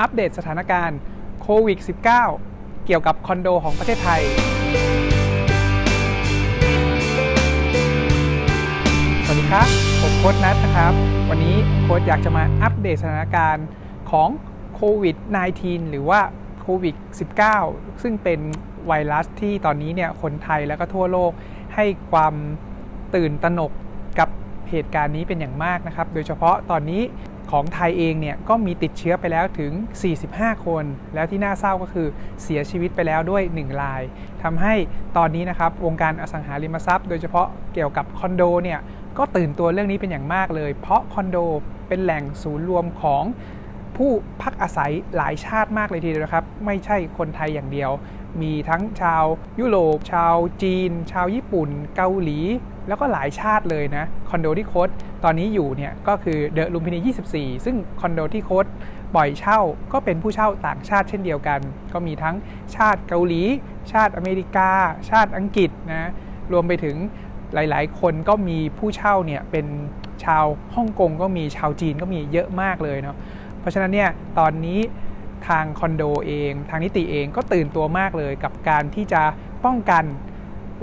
อัปเดตสถานการณ์โควิด -19 เกี่ยวกับคอนโดของประเทศไทย สวัสดีครับ ผมโค้ดนัทนะครับ วันนี้โค้ดอยากจะมาอัปเดตสถานการณ์ของโควิด -19 หรือว่าโควิด -19 ซึ่งเป็นไวรัสที่ตอนนี้เนี่ยคนไทยแล้วก็ทั่วโลกให้ความตื่นตระหนกกับเหตุการณ์นี้เป็นอย่างมากนะครับ โดยเฉพาะตอนนี้ ของไทยเองเนี่ยก็มีติดเชื้อไปแล้วถึง 45 คน แล้วที่น่าเศร้าก็คือเสียชีวิตไปแล้วด้วย 1 รายทำให้ตอนนี้นะครับวงการอสังหาริมทรัพย์ โดยเฉพาะเกี่ยวกับคอนโดเนี่ยก็ตื่นตัวเรื่องนี้เป็นอย่างมากเลย เพราะคอนโดเป็นแหล่งศูนย์รวมของผู้พักอาศัยหลายชาติมากเลยทีเดียวครับ ไม่ใช่คนไทยอย่างเดียว มีทั้งชาวยุโรป ชาวจีน ชาวญี่ปุ่น เกาหลี แล้วก็หลายชาติเลยนะคอนโดที่โค้ดตอนนี้อยู่เนี่ยก็คือเดอะลุมพินี 24 ซึ่งคอนโดที่โค้ดปล่อยเช่าก็เป็นผู้เช่าต่างชาติเช่นเดียวกัน ก็มีทั้งชาติเกาหลี ชาติอเมริกา ชาติอังกฤษนะรวมไปถึงหลาย ๆ คนก็มีผู้เช่าเนี่ยเป็นชาวฮ่องกงก็มีชาวจีนก็มีเยอะมากเลยเนาะเพราะฉะนั้นเนี่ยตอนนี้ทางคอนโดเอง ทางนิติเองก็ตื่นตัวมากเลยกับการที่จะป้องกัน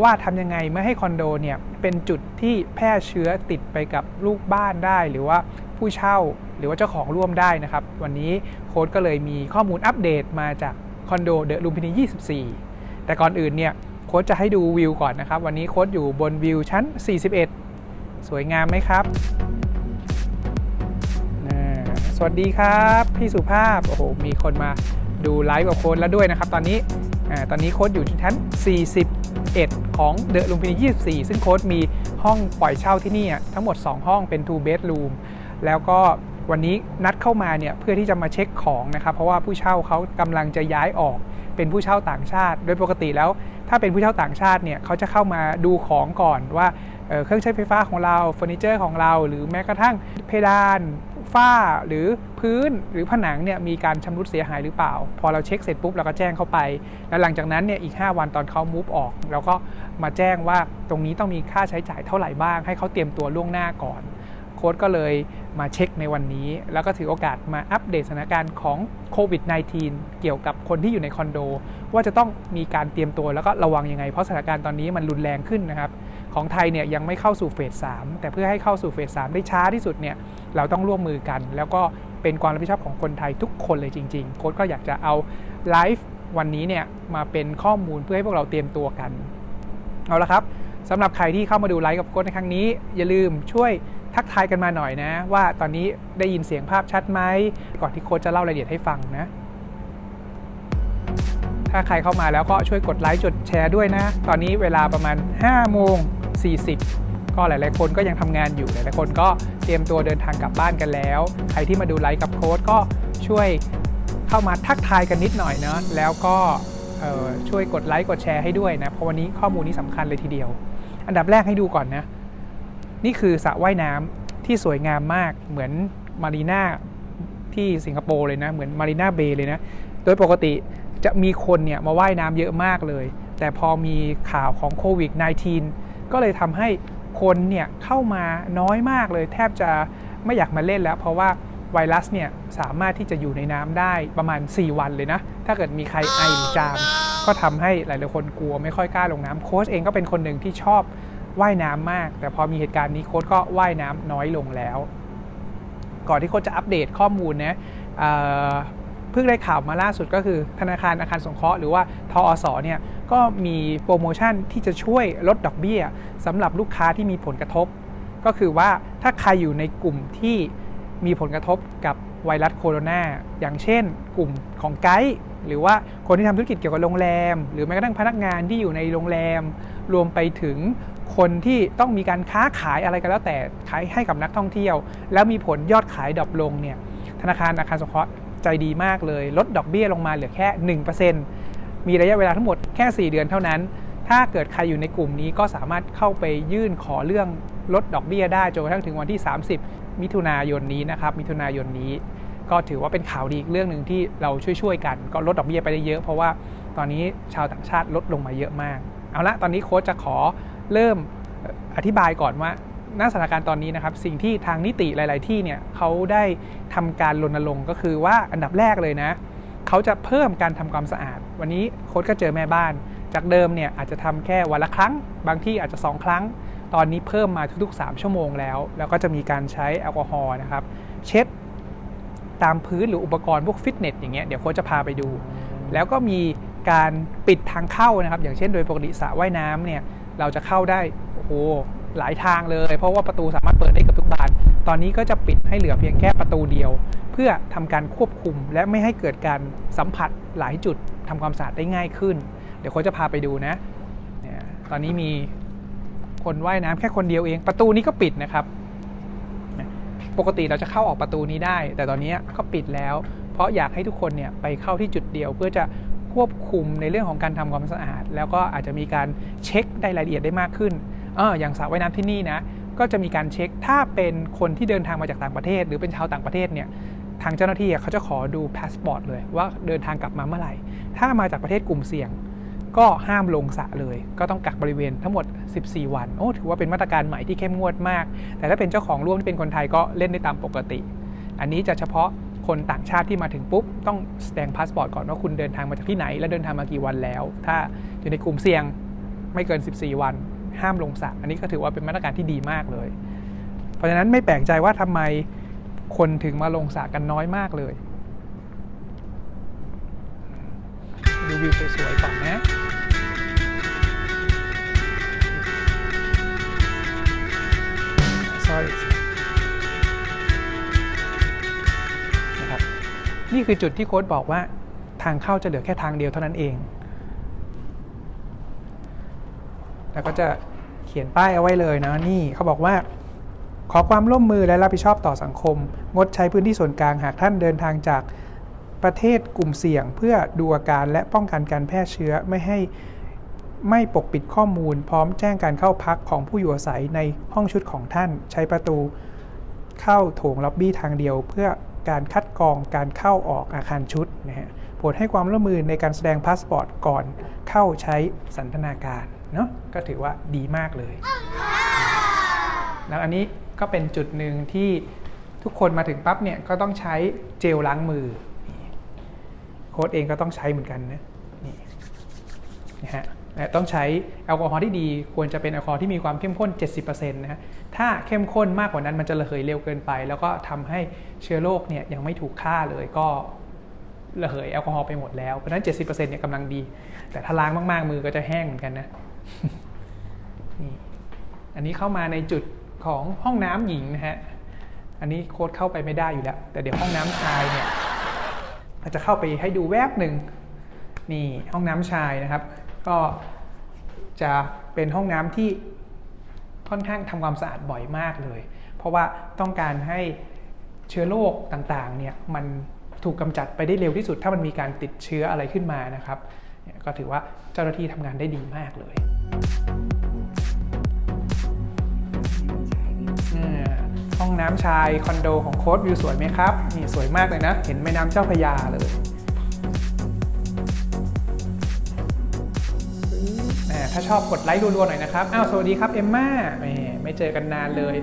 ว่าทำยังไงไม่ให้คอนโดเนี่ยเป็นจุดที่แพร่เชื้อติดไปกับลูกบ้านได้ หรือว่าผู้เช่าหรือว่าเจ้าของร่วมได้นะครับ วันนี้โค้ดก็เลยมีข้อมูลอัปเดตมาจากคอนโดเดอะลุมพินี 24 แต่ก่อนอื่นเนี่ยโค้ดจะให้ดูวิวก่อนนะครับ วันนี้โค้ดอยู่บนวิวชั้น 41 สวยงามไหมครับ สวัสดีครับ พี่สุภาพ โอ้โห มีคนมาดูไลฟ์กับโค้ดแล้วด้วยนะครับ ตอนนี้อตอนนี้โค้ดอยู่ที่ชั้น 41ของเดอะลุมพินี24 ซึ่งโค้ดมีห้องปล่อยเช่าที่นี่ทั้งหมด 2 ห้องเป็น two bedroom แล้วก็วันนี้นัดเข้ามาเนี่ยเพื่อที่จะมาเช็คของนะครับ เพราะว่าผู้เช่าเขากำลังจะย้ายออกเป็นผู้เช่าต่างชาติ โดยปกติแล้ว ถ้าเป็นผู้เช่าต่างชาติเนี่ยเขาจะเข้ามาดูของก่อนว่าเครื่องใช้ไฟฟ้าของเราเฟอร์นิเจอร์ของเรา หรือแม้กระทั่งเพดาน ฝ้าหรือพื้นหรือผนังเนี่ยมีการชำรุดเสียหายหรือเปล่า พอเราเช็คเสร็จปุ๊บเราก็แจ้งเข้าไป แล้วหลังจากนั้นเนี่ยอีก 5 วันตอนเขามูฟออกเราก็มาแจ้งว่าตรงนี้ต้องมีค่าใช้จ่ายเท่าไหร่บ้าง ให้เขาเตรียมตัวล่วงหน้าก่อนโค้ดก็เลยมาเช็คในวันนี้ แล้วก็ถือโอกาสมาอัปเดตสถานการณ์ของโควิด -19 เกี่ยวกับคนที่อยู่ในคอนโด ว่าจะต้องมีการเตรียมตัวแล้วก็ระวังยังไง เพราะสถานการณ์ตอนนี้มันรุนแรงขึ้นนะครับ ของไทยเนี่ยยังไม่เข้าสู่เฟส3แต่เพื่อให้เข้าสู่เฟส3ได้ช้าที่สุดเนี่ยเราต้องร่วมมือกัน แล้วก็เป็นความรับผิดชอบของคนไทยทุกคนเลยจริง ๆ โค้ดก็อยากจะเอาไลฟ์วันนี้เนี่ยมาเป็นข้อมูลเพื่อให้พวกเราเตรียมตัวกัน เอาละครับสำหรับใครที่เข้ามาดูไลฟ์กับโค้ดในครั้งนี้ อย่าลืมช่วยทักทายกันมาหน่อยนะ ว่าตอนนี้ได้ยินเสียงภาพชัดไหมก่อนที่โค้ดจะเล่ารายละเอียดให้ฟังนะ ถ้าใครเข้ามาแล้วก็ช่วยกดไลค์จดแชร์ด้วยนะ ตอนนี้เวลาประมาณ5โมง 40 ก็หลาย ๆ คนก็ยังทำงานอยู่หลาย ๆ คนก็เตรียมตัวเดินทางกลับบ้านกันแล้ว ใครที่มาดูไลฟ์กับโค้ดก็ช่วยเข้ามาทักทายกันนิดหน่อยเนาะแล้วก็ช่วยกดไลค์กดแชร์ให้ด้วยนะเพราะวันนี้ข้อมูลนี้สำคัญเลยทีเดียว อันดับแรกให้ดูก่อนนะนี่คือสระว่ายน้ำที่สวยงามมากเหมือนมารีนาที่สิงคโปร์เลยนะ เหมือนมารีนาเบย์เลยนะ โดยปกติจะมีคนเนี่ยมาว่ายน้ำเยอะมากเลย แต่พอมีข่าวของโควิด -19 ก็เลยทำให้คนเนี่ยเข้ามาน้อยมากเลย แทบจะไม่อยากมาเล่นแล้ว เพราะว่าไวรัสเนี่ยสามารถที่จะอยู่ในน้ำได้ประมาณ 4 วันเลยนะ ถ้าเกิดมีใครไอหรือจาม ก็ทำให้หลายๆคนกลัวไม่ค่อยกล้าลงน้ำโค้ชเองก็เป็นคนหนึ่งที่ชอบว่ายน้ำมาก แต่พอมีเหตุการณ์นี้โค้ชก็ว่ายน้ำน้อยลงแล้ว ก่อนที่โค้ชจะอัปเดตข้อมูลนะ เพิ่งได้ข่าวมาล่าสุดก็คือธนาคารอาคารสงเคราะห์หรือว่าทอสเนี่ยก็มีโปรโมชั่นที่จะช่วยลดดอกเบี้ยสำหรับลูกค้าที่มีผลกระทบ ก็คือว่าถ้าใครอยู่ในกลุ่มที่มีผลกระทบกับไวรัสโคโรนาอย่างเช่น กลุ่มของไกด์หรือว่าคนที่ทำธุรกิจเกี่ยวกับโรงแรม หรือแม้กระทั่งพนักงานที่อยู่ในโรงแรม รวมไปถึงคนที่ต้องมีการค้าขายอะไรก็แล้วแต่ขายให้กับนักท่องเที่ยว แล้วมีผลยอดขายดรอปลงเนี่ยธนาคารอาคารสงเคราะห์ ใจดีมากเลย ลดดอกเบี้ยลงมาเหลือแค่ 1%มีระยะเวลาทั้งหมดแค่ 4 เดือนเท่านั้น ถ้าเกิดใครอยู่ในกลุ่มนี้ก็สามารถเข้าไปยื่นขอเรื่องลดดอกเบี้ยได้จนกระทั่งถึงวันที่ 30 มิถุนายนนี้นะครับ มิถุนายนนี้ ก็ถือว่าเป็นข่าวดีอีกเรื่องหนึ่งที่เราช่วยๆกัน ก็ลดดอกเบี้ยไปได้เยอะเพราะว่าตอนนี้ชาวต่างชาติลดลงมาเยอะมาก เอาละตอนนี้โค้ชจะขอเริ่มอธิบายก่อนว่า ณสถานการณ์ตอนนี้นะครับ สิ่งที่ทางนิติหลาย ๆ ที่เนี่ยเขาได้ทำการรณรงค์ก็คือว่าอันดับแรกเลยนะเขาจะเพิ่มการทำความสะอาด วันนี้โค้ชก็เจอแม่บ้าน จากเดิมเนี่ยอาจจะทำแค่วันละครั้ง บางที่อาจจะ 2 ครั้ง ตอนนี้เพิ่มมาทุก ๆ 3 ชั่วโมงแล้ว แล้วก็จะมีการใช้แอลกอฮอล์นะครับ เช็ดตามพื้นหรืออุปกรณ์พวกฟิตเนสอย่างเงี้ยเดี๋ยวโค้ชจะพาไปดู แล้วก็มีการปิดทางเข้านะครับ อย่างเช่นโดยปกติสระว่ายน้ำเนี่ยเราจะเข้าได้โอ้โห หลายทางเลย เพราะว่าประตูสามารถเปิดได้กับทุกบาน ตอนนี้ก็จะปิดให้เหลือเพียงแค่ประตูเดียว เพื่อทำการควบคุมและไม่ให้เกิดการสัมผัสหลายจุดทำความสะอาดได้ง่ายขึ้น เดี๋ยวโค้ชจะพาไปดูนะเนี่ยตอนนี้มีคนว่ายน้ำแค่คนเดียวเอง ประตูนี้ก็ปิดนะครับ ปกติเราจะเข้าออกประตูนี้ได้ แต่ตอนนี้ก็ปิดแล้ว เพราะอยากให้ทุกคนเนี่ยไปเข้าที่จุดเดียว เพื่อจะควบคุมในเรื่องของการทำความสะอาด แล้วก็อาจจะมีการเช็คได้รายละเอียดได้มากขึ้น เอออย่างสระว่ายน้ำที่นี่นะ ก็จะมีการเช็คถ้าเป็นคนที่เดินทางมาจากต่างประเทศ หรือเป็นชาวต่างประเทศเนี่ยทางเจ้าหน้าที่เขาจะขอดูพาสปอร์ตเลยว่าเดินทางกลับมาเมื่อไหร่ ถ้ามาจากประเทศกลุ่มเสี่ยง ก็ห้ามลงสระเลย ก็ต้องกักบริเวณทั้งหมด 14 วัน โอ้ ถือว่าเป็นมาตรการใหม่ที่เข้มงวดมาก แต่ถ้าเป็นเจ้าของร่วมที่เป็นคนไทยก็เล่นได้ตามปกติ อันนี้จะเฉพาะคนต่างชาติที่มาถึงปุ๊บ ต้องแสดงพาสปอร์ตก่อนว่าคุณเดินทางมาจากที่ไหน และเดินทางมากี่วันแล้ว ถ้าอยู่ในกลุ่มเสี่ยงไม่เกิน 14 วัน ห้ามลงสระอันนี้ก็ถือว่าเป็นมาตรการที่ดีมากเลย เพราะฉะนั้นไม่แปลกใจว่าทำไมคนถึงมาลงสระกันน้อยมากเลยดูวิวสวยๆก่อนนะ sorry นะครับนี่คือจุดที่โค้ดบอกว่าทางเข้าจะเหลือแค่ทางเดียวเท่านั้นเอง แล้วก็จะเขียนป้ายเอาไว้เลยนะนี่เขาบอกว่า ขอความร่วมมือและรับผิดชอบต่อสังคม งดใช้พื้นที่ส่วนกลางหากท่านเดินทางจากประเทศกลุ่มเสี่ยง เพื่อดูอาการและป้องกันการแพร่เชื้อไม่ให้ไม่ปกปิดข้อมูล พร้อมแจ้งการเข้าพักของผู้อยู่อาศัยในห้องชุดของท่าน ใช้ประตูเข้าโถงล็อบบี้ทางเดียว เพื่อการคัดกรองการเข้าออกอาคารชุดนะฮะ โปรดให้ความร่วมมือในการแสดงพาสปอร์ตก่อนเข้าใช้สันทนาการเนาะก็ถือว่าดีมากเลย แล้วอันนี้ก็เป็นจุดหนึ่งที่ทุกคนมาถึงปั๊บเนี่ยก็ต้องใช้เจลล้างมือ โค้ดเองก็ต้องใช้เหมือนกันนะนี่นะฮะต้องใช้แอลกอฮอล์ที่ดี ควรจะเป็นแอลกอฮอล์ที่มีความเข้มข้น 70%นะฮะถ้าเข้มข้นมากกว่านั้นมันจะระเหยเร็วเกินไป แล้วก็ทำให้เชื้อโรคเนี่ยยังไม่ถูกฆ่าเลยก็ ระเหยแอลกอฮอล์ไปหมดแล้วเพราะฉะนั้น 70%เนี่ยกำลังดี แต่ถ้าล้างมากๆมือก็จะแห้งเหมือนกันนะนี่อันนี้เข้ามาในจุดของห้องน้ำหญิงนะฮะอันนี้โค้ดเข้าไปไม่ได้อยู่แล้ว แต่เดี๋ยวห้องน้ำชายเนี่ยอาจจะเข้าไปให้ดูแวบหนึ่งนี่ห้องน้ำชายนะครับ ก็จะเป็นห้องน้ำที่ค่อนข้างทำความสะอาดบ่อยมากเลย เพราะว่าต้องการให้เชื้อโรคต่างๆเนี่ยมัน ถูกกำจัดไปได้เร็วที่สุด ถ้ามันมีการติดเชื้ออะไรขึ้นมานะครับเนี่ยก็ถือว่าเจ้าหน้าที่ทำงานได้ดีมากเลยห้องน้ำชายคอนโดของโค้ดวิวสวยไหมครับนี่สวยมากเลยนะ เห็นแม่น้ำเจ้าพยาเลยแหมถ้าชอบกดไลค์รัวๆหน่อยนะครับ อ้าว สวัสดีครับ เอมม่าแหมไม่เจอกันนานเลย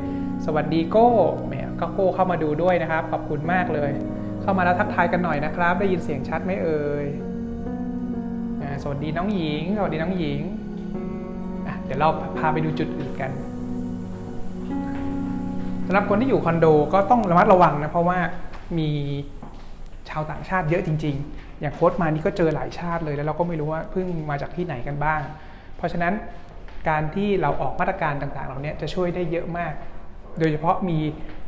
สวัสดีโก้แหมก็โก้เข้ามาดูด้วยนะครับ ขอบคุณมากเลย เข้ามาแล้วทักทายกันหน่อยนะครับ ได้ยินเสียงชัดไหมเอ่ยสวัสดีน้องหญิง สวัสดีน้องหญิง เดี๋ยวเราพาไปดูจุดอื่นกันสำหรับคนที่อยู่คอนโดก็ต้องระมัดระวังนะเพราะว่ามีชาวต่างชาติเยอะจริง ๆ อย่างโค้ดมานี่ก็เจอหลายชาติเลยแล้วเราก็ไม่รู้ว่าเพิ่งมาจากที่ไหนกันบ้าง เพราะฉะนั้นการที่เราออกมาตรการต่างๆ เหล่านี้จะช่วยได้เยอะมาก โดยเฉพาะมี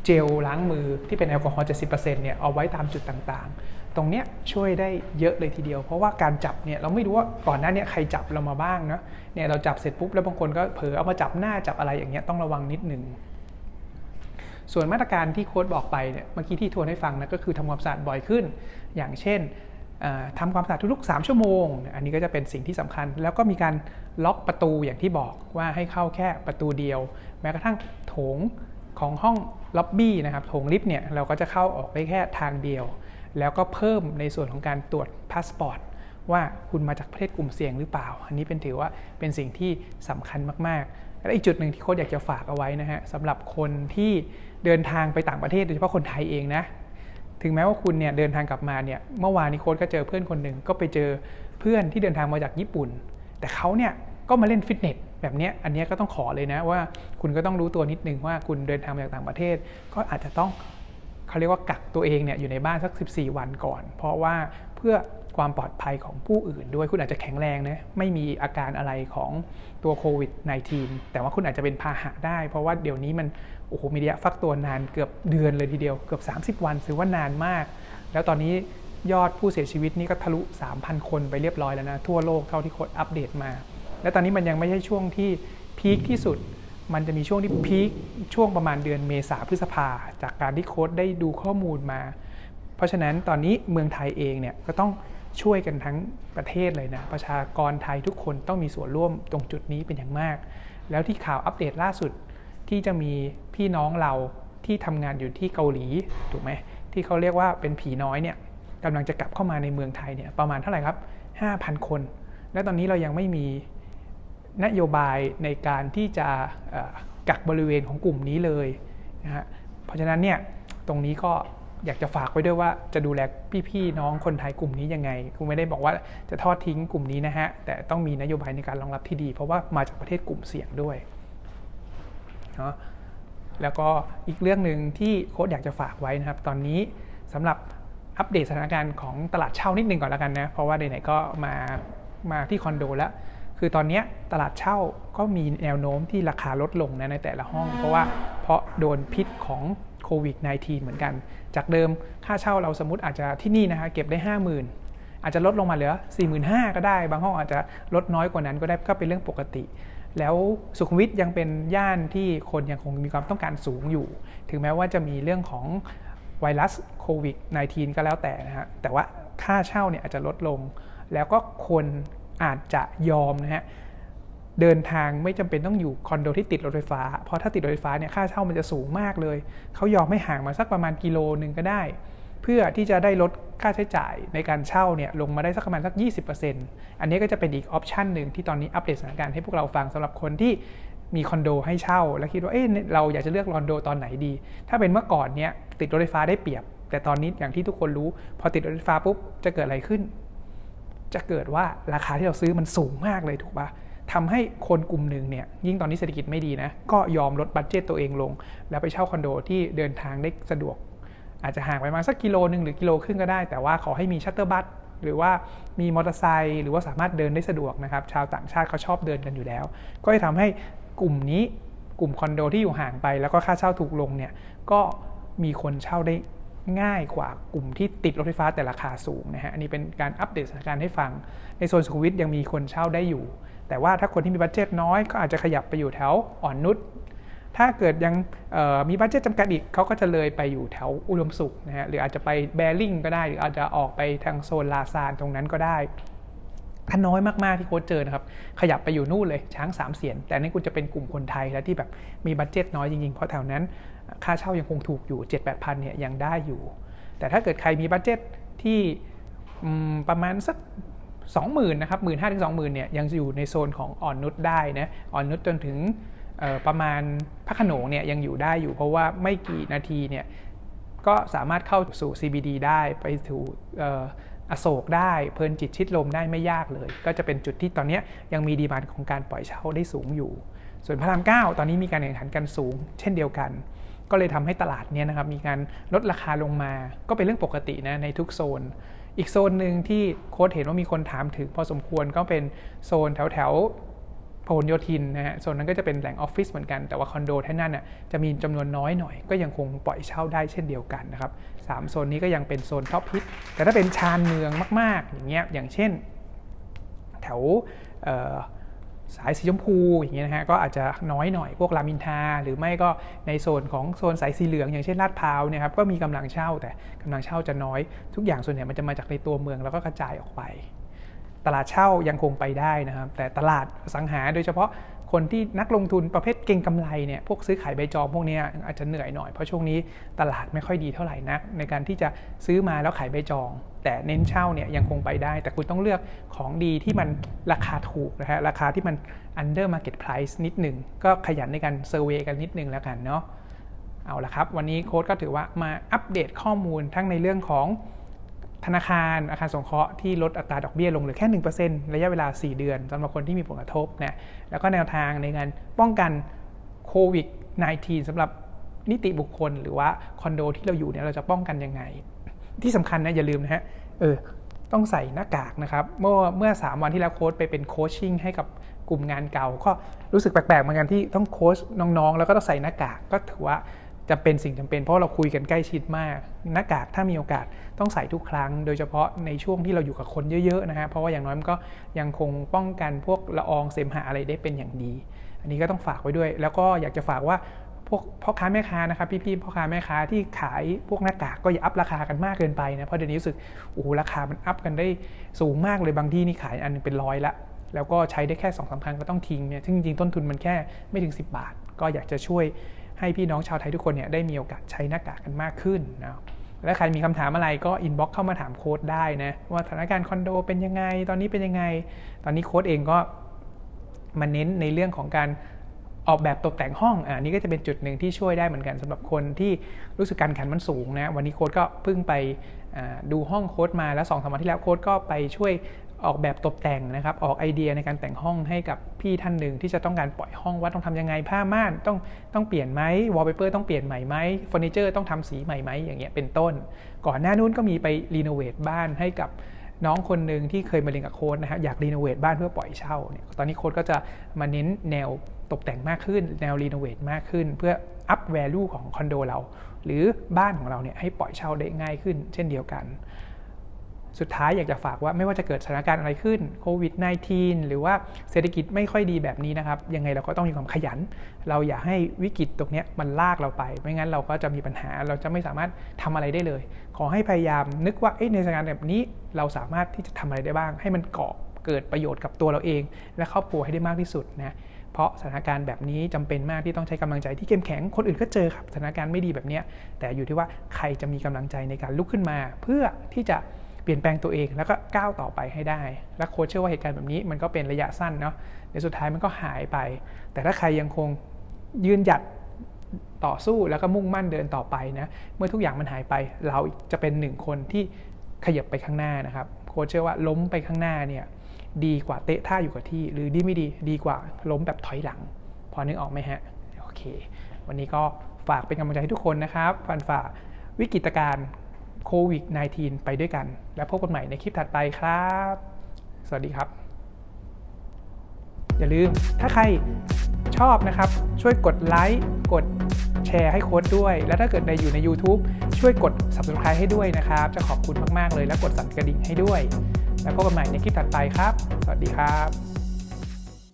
เจลล้างมือที่เป็นแอลกอฮอล์70%เนี่ยเอาไว้ตามจุดต่างๆ ตรงเนี้ยช่วยได้เยอะเลยทีเดียว เพราะว่าการจับเนี่ยเราไม่รู้ว่าก่อนหน้าเนี้ใครจับเรามาบ้างเนาะเนี่ยเราจับเสร็จปุ๊บแล้วบางคนก็เผลอเอามาจับหน้าจับอะไรอย่างเงี้ยต้องระวังนิดนึงส่วนมาตรการที่โค้ดบอกไปเนี่ยเมื่อกี้ที่ทวนให้ฟังนะก็คือทำความสะอาดบ่อยขึ้น อย่างเช่นอ่าทำความสะอาดทุกๆ 3 ชั่วโมง อันนี้ก็จะเป็นสิ่งที่สำคัญ แล้วก็มีการล็อกประตูอย่างที่บอกว่าให้เข้าแค่ประตูเดียว แม้กระทั่งโถง ของห้องล็อบบี้นะครับโถงลิฟต์เนี่ยเราก็จะเข้าออกได้แค่ทางเดียว แล้วก็เพิ่มในส่วนของการตรวจพาสปอร์ตว่าคุณมาจากประเทศกลุ่มเสี่ยงหรือเปล่า อันนี้เป็นถือว่าเป็นสิ่งที่สำคัญมากๆ และอีกจุดหนึ่งที่โค้ชอยากจะฝากเอาไว้นะฮะสำหรับคนที่เดินทางไปต่างประเทศโดยเฉพาะคนไทยเองนะ ถึงแม้ว่าคุณเนี่ยเดินทางกลับมาเนี่ย เมื่อวานนี้โค้ชก็เจอเพื่อนคนหนึ่งก็ไปเจอเพื่อนที่เดินทางมาจากญี่ปุ่น แต่เขาเนี่ยก็มาเล่นฟิตเนส แบบนี้อันนี้ก็ต้องขอเลยนะว่า คุณก็ต้องรู้ตัวนิดนึงว่าคุณเดินทางมาจากต่างประเทศ ก็อาจจะต้องเขาเรียกว่ากักตัวเองเนี่ยอยู่ในบ้านสัก 14 วันก่อน เพราะว่าเพื่อความปลอดภัยของผู้อื่นด้วยคุณอาจจะแข็งแรงนะไม่มีอาการอะไรของตัวโควิด -19 แต่ว่าคุณอาจจะเป็นพาหะได้ เพราะว่าเดี๋ยวนี้มันโอ้โหมีระยะฟักตัวนานเกือบเดือนเลยทีเดียวเกือบ 30 วันถือว่านานมาก แล้วตอนนี้ยอดผู้เสียชีวิตนี่ก็ทะลุ 3,000 คนไปเรียบร้อยแล้วนะ ทั่วโลกเท่าที่โคดอัปเดตมา และตอนนี้มันยังไม่ใช่ช่วงที่พีคที่สุด มันจะมีช่วงที่พีคช่วงประมาณเดือนเมษาพฤษภาจากการที่โค้ดได้ดูข้อมูลมา เพราะฉะนั้นตอนนี้เมืองไทยเองเนี่ยก็ต้องช่วยกันทั้งประเทศเลยนะ ประชากรไทยทุกคนต้องมีส่วนร่วมตรงจุดนี้เป็นอย่างมาก แล้วที่ข่าวอัปเดตล่าสุดที่จะมีพี่น้องเราที่ทำงานอยู่ที่เกาหลีถูกไหมที่เขาเรียกว่าเป็นผีน้อยเนี่ยกำลังจะกลับเข้ามาในเมืองไทยเนี่ยประมาณเท่าไหร่ครับ 5,000 คน และตอนนี้เรายังไม่มี นโยบายในการที่จะกักบริเวณของกลุ่มนี้เลยนะฮะเพราะฉะนั้นเนี่ยตรงนี้ก็อยากจะฝากไว้ด้วยว่าจะดูแลพี่ๆน้องคนไทยกลุ่มนี้ยังไงคุณไม่ได้บอกว่าจะทอดทิ้งกลุ่มนี้นะฮะแต่ต้องมีนโยบายในการรองรับที่ดี เพราะว่ามาจากประเทศกลุ่มเสี่ยงด้วยเนาะแล้วก็อีกเรื่องหนึ่งที่โค้ดอยากจะฝากไว้นะครับ ตอนนี้สำหรับอัปเดตสถานการณ์ของตลาดเช่านิดนึงก่อนแล้วกันนะเพราะว่าไหนๆก็มามาที่คอนโดแล้ว คือตอนนี้ตลาดเช่าก็มีแนวโน้มที่ราคาลดลงนะในแต่ละห้อง เพราะว่าเพราะโดนพิษของโควิด -19 เหมือนกัน จากเดิมค่าเช่าเราสมมติอาจจะที่นี่นะฮะเก็บได้ 50,000 อาจจะลดลงมาเหลือ 45,000 ก็ได้ บางห้องอาจจะลดน้อยกว่านั้นก็ได้ก็เป็นเรื่องปกติ แล้วสุขุมวิทยังเป็นย่านที่คนยังคงมีความต้องการสูงอยู่ ถึงแม้ว่าจะมีเรื่องของไวรัสโควิด -19 ก็แล้วแต่นะฮะแต่ว่าค่าเช่าเนี่ยอาจจะลดลง แล้วก็คน อาจจะยอมนะฮะเดินทางไม่จำเป็นต้องอยู่คอนโดที่ติดรถไฟฟ้า เพราะถ้าติดรถไฟฟ้าเนี่ยค่าเช่ามันจะสูงมากเลย เขายอมไม่ห่างมาสักประมาณกิโลหนึ่งก็ได้ เพื่อที่จะได้ลดค่าใช้จ่ายในการเช่าเนี่ยลงมาได้สักประมาณสัก 20%อันนี้ก็จะเป็นอีกออปชันหนึ่งที่ตอนนี้อัปเดตสถานการณ์ให้พวกเราฟังสำหรับคนที่มีคอนโดให้เช่า แล้วคิดว่าเอ๊ะเราอยากจะเลือกคอนโดตอนไหนดี ถ้าเป็นเมื่อก่อนเนี่ยติดรถไฟฟ้าได้เปรียบ แต่ตอนนี้อย่างที่ทุกคนรู้ พอติดรถไฟฟ้าปุ๊บจะเกิดอะไรขึ้น จะเกิดว่าราคาที่เราซื้อมันสูงมากเลยถูกปะทำให้คนกลุ่มหนึ่งเนี่ยยิ่งตอนนี้เศรษฐกิจไม่ดีนะ ก็ยอมลดบัตเจตตัวเองลง แล้วไปเช่าคอนโดที่เดินทางได้สะดวก อาจจะห่างไปมาสักกิโลหนึ่งหรือกิโลครึ่งก็ได้ แต่ว่าขอให้มีชัตเตอร์บัสหรือว่ามีมอเตอร์ไซค์หรือว่าสามารถเดินได้สะดวกนะครับ ชาวต่างชาติเขาชอบเดินกันอยู่แล้ว ก็จะทำให้กลุ่มนี้กลุ่มคอนโดที่อยู่ห่างไป แล้วก็ค่าเช่าถูกลงเนี่ยก็มีคนเช่าได้ ง่ายกว่ากลุ่มที่ติดรถไฟฟ้าแต่ราคาสูงนะฮะอันนี้เป็นการอัปเดตสถานการณ์ให้ฟัง ในโซนสุขุมวิทยังมีคนเช่าได้อยู่ แต่ว่าถ้าคนที่มีบัตเจ็ตน้อยก็อาจจะขยับไปอยู่แถวอ่อนนุชถ้าเกิดยังมีบัตเจ็ตจำกัดอีกเขาก็จะเลยไปอยู่แถวอุดมสุขนะฮะหรืออาจจะไปแบริ่งก็ได้หรืออาจจะออกไปทางโซนลาซานตรงนั้นก็ได้ถ้าน้อยมาก ๆ ที่โค้ชเจอนะครับ ขยับไปอยู่นู่นเลยช้างสามเสียน แต่นนี่คุณจะเป็นกลุ่มคนไทยแล้วที่แบบมีบัตเจ็ตน้อยจริง ๆ เพราะแถวนั้น ค่าเช่ายังคงถูกอยู่ 7 8 0 0 0เนี่ยยังได้อยู่ แต่ถ้าเกิดใครมีบัตเจ็ตที่ประมาณสัก20,000นะครับหมื่นห้าถึงสองหมื่นเนี่ยยังอยู่ในโซนของอ่อนนุชได้นะอ่อนนุชจนถึงประมาณพระขนงเนี่ยยังอยู่ได้อยู่ เพราะว่าไม่กี่นาทีเนี่ยก็สามารถเข้าสู่ CBD ได้ไปสู่เอ่ออโศกได้เพลินจิตชิดลมได้ไม่ยากเลย ก็จะเป็นจุดที่ตอนนี้ยยังมีดีมานของการปล่อยเช่าได้สูงอยู่ ส่วนพระรามเก้าตอนนี้มีการแข่งขันกันสูง เช่นเดียวกัน ก็เลยทำให้ตลาดเนี้ยนะครับมีการลดราคาลงมา ก็เป็นเรื่องปกตินะในทุกโซน อีกโซนหนึ่งที่โค้ดเห็นว่ามีคนถามถึงพอสมควรก็เป็นโซนแถวแถวพหลโยธินนะฮะโซนนั้นก็จะเป็นแหล่งออฟฟิศเหมือนกันแต่ว่าคอนโดที่นั่นน่ะจะมีจำนวนน้อยหน่อย ก็ยังคงปล่อยเช่าได้เช่นเดียวกันนะครับสามโซนนี้ก็ยังเป็นโซนท็อปฮิตแต่ถ้าเป็นชานเมืองมาก ๆ อย่างเงี้ยอย่างเช่น แถวเอ่อ สายสีชมพูอย่างเงี้ยนะฮะก็อาจจะน้อยหน่อยพวกรามินทา หรือไม่ก็ในโซนของโซนสายสีเหลือง อย่างเช่นลาดพร้าวเนี่ยครับก็มีกำลังเช่าแต่กำลังเช่าจะน้อย ทุกอย่างส่วนใหญ่มันจะมาจากในตัวเมืองแล้วก็กระจายออกไป ตลาดเช่ายังคงไปได้นะครับ แต่ตลาดสังหาโดยเฉพาะ คนที่นักลงทุนประเภทเก่งกำไรเนี่ยพวกซื้อขายใบจองพวกนี้อาจจะเหนื่อยหน่อยเพราะช่วงนี้ตลาดไม่ค่อยดีเท่าไหร่นัก ในการที่จะซื้อมาแล้วขายใบจอง แต่เน้นเช่าเนี่ยยังคงไปได้ แต่คุณต้องเลือกของดีที่มันราคาถูกนะฮะราคาที่มัน under market price นิดหนึ่งก็ขยันในการเซอร์เวยกันนิดหนึ่งแล้วกันเนาะเอาละครับ วันนี้โค้ดก็ถือว่ามาอัปเดตข้อมูลทั้งในเรื่องของ ธนาคารอาคารสงเคราะห์ที่ลดอัตราดอกเบี้ยลงเหลือแค่ 1%ระยะเวลา 4 เดือนสำหรับคนที่มีผลกระทบนะแล้วก็แนวทางในการป้องกันโควิด -19 สำหรับนิติบุคคลหรือว่าคอนโดที่เราอยู่เนี่ยเราจะป้องกันยังไง ที่สำคัญนะอย่าลืมนะฮะเออต้องใส่หน้ากากนะครับ เมื่อเมื่อ 3 วันที่แล้วโค้ชไปเป็นโคชชิ่งให้กับกลุ่มงานเก่า ก็รู้สึกแปลกๆเหมือนกันที่ต้องโค้ชน้องๆ แล้วก็ต้องใส่หน้ากากก็ถือว่า จะเป็นสิ่งจำเป็นเพราะเราคุยกันใกล้ชิดมาก หน้ากากถ้ามีโอกาสต้องใส่ทุกครั้ง โดยเฉพาะในช่วงที่เราอยู่กับคนเยอะๆนะฮะเพราะว่าอย่างน้อยมันก็ยังคงป้องกันพวกละอองเสมหะอะไรได้เป็นอย่างดี อันนี้ก็ต้องฝากไว้ด้วย แล้วก็อยากจะฝากว่าพวกพ่อค้าแม่ค้านะครับพี่ๆพ่อค้าแม่ค้าที่ขายพวกหน้ากากก็อย่าอัพราคากันมากเกินไปนะเพราะเดี๋ยวนี้รู้สึกโอ้ราคามันอัพกันได้สูงมากเลยบางที่นี่ขายอันหนึงเป็นร้อยละแล้วก็ใช้ได้แค่2องสามครั้งก็ต้องทิ้งเนี่ยซึ่งจริงๆต้นทุนมันแค่ไม่ถึง 10 บาท ก็อยากจะช่วย ให้พี่น้องชาวไทยทุกคนเนี่ยได้มีโอกาสใช้หน้ากากกันมากขึ้นนะและใครมีคำถามอะไรก็อินบ็อกเข้ามาถามโค้ดได้นะว่าสถานการณ์คอนโดเป็นยังไง ตอนนี้เป็นยังไง ตอนนี้โค้ดเองก็มาเน้นในเรื่องของการออกแบบตกแต่งห้องอ่านี่ก็จะเป็นจุดหนึ่งที่ช่วยได้เหมือนกันสำหรับคนที่รู้สึกการแข่งขันมันสูงนะวันนี้โค้ดก็เพิ่งไปดูห้องโค้ดมาแล้วสองสามวันที่แล้วโค้ดก็ไปช่วย ออกแบบตกแต่งนะครับ ออกไอเดียในการแต่งห้องให้กับพี่ท่านหนึ่งที่จะต้องการปล่อยห้องว่าต้องทำยังไงผ้าม่านต้องต้องเปลี่ยนไหมวอลเปเปอร์ต้องเปลี่ยนใหม่ไหมเฟอร์นิเจอร์ต้องทำสีใหม่ไหมอย่างเงี้ยเป็นต้น ก่อนหน้านู้นก็มีไปรีโนเวทบ้านให้กับน้องคนหนึ่งที่เคยมาเรียนกับโค้ดนะฮะอยากรีโนเวทบ้านเพื่อปล่อยเช่าเนี่ยตอนนี้โค้ดก็จะมาเน้นแนวตกแต่งมากขึ้น แนวรีโนเวทมากขึ้น เพื่ออัพแวลูของคอนโดเรา หรือบ้านของเราเนี่ยให้ปล่อยเช่าได้ง่ายขึ้น เช่นเดียวกัน สุดท้ายอยากจะฝากว่าไม่ว่าจะเกิดสถานการณ์อะไรขึ้นโควิด -19 หรือว่าเศรษฐกิจไม่ค่อยดีแบบนี้นะครับ ยังไงเราก็ต้องมีความขยัน เราอย่าให้วิกฤตตรงนี้มันลากเราไป ไม่งั้นเราก็จะมีปัญหาเราจะไม่สามารถทำอะไรได้เลย ขอให้พยายามนึกว่าในสถานการณ์แบบนี้เราสามารถที่จะทำอะไรได้บ้าง ให้มันเกาะเกิดประโยชน์กับตัวเราเอง และครอบครัวให้ได้มากที่สุดนะเพราะสถานการณ์แบบนี้จำเป็นมากที่ต้องใช้กำลังใจที่เข้มแข็ง คนอื่นก็เจอครับสถานการณ์ไม่ดีแบบนี้แต่อยู่ที่ว่าใครจะมีกำลังใจในการลุกขึ้นมา เพื่อที่จะ เปลี่ยนแปลงตัวเองแล้วก็ก้าวต่อไปให้ได้ และโค้ชเชื่อว่าเหตุการณ์แบบนี้มันก็เป็นระยะสั้นเนาะในสุดท้ายมันก็หายไป แต่ถ้าใครยังคงยืนหยัดต่อสู้แล้วก็มุ่งมั่นเดินต่อไปนะเมื่อทุกอย่างมันหายไป เราจะเป็นหนึ่งคนที่ขยับไปข้างหน้านะครับโค้ชเชื่อว่าล้มไปข้างหน้าเนี่ยดีกว่าเตะท่าอยู่กับที่ หรือดีไม่ดีดีกว่าล้มแบบถอยหลัง พอนึกออกไหมฮะโอเค วันนี้ก็ฝากเป็นกำลังใจให้ทุกคนนะครับฟันฝ่าวิกฤตการณ์ โควิด -19 ไปด้วยกัน แล้วพบกันใหม่ในคลิปถัดไปครับ สวัสดีครับ อย่าลืมถ้าใครชอบนะครับ ช่วยกดไลค์กดแชร์ให้โค้ดด้วย แล้วถ้าเกิดในอยู่ใน YouTube ช่วยกด Subscribe ให้ด้วยนะครับ จะขอบคุณมาก ๆ เลย แล้วกดสั่นกระดิ่งให้ด้วย แล้วพบกันใหม่ในคลิปถัดไปครับ สวัสดีครับ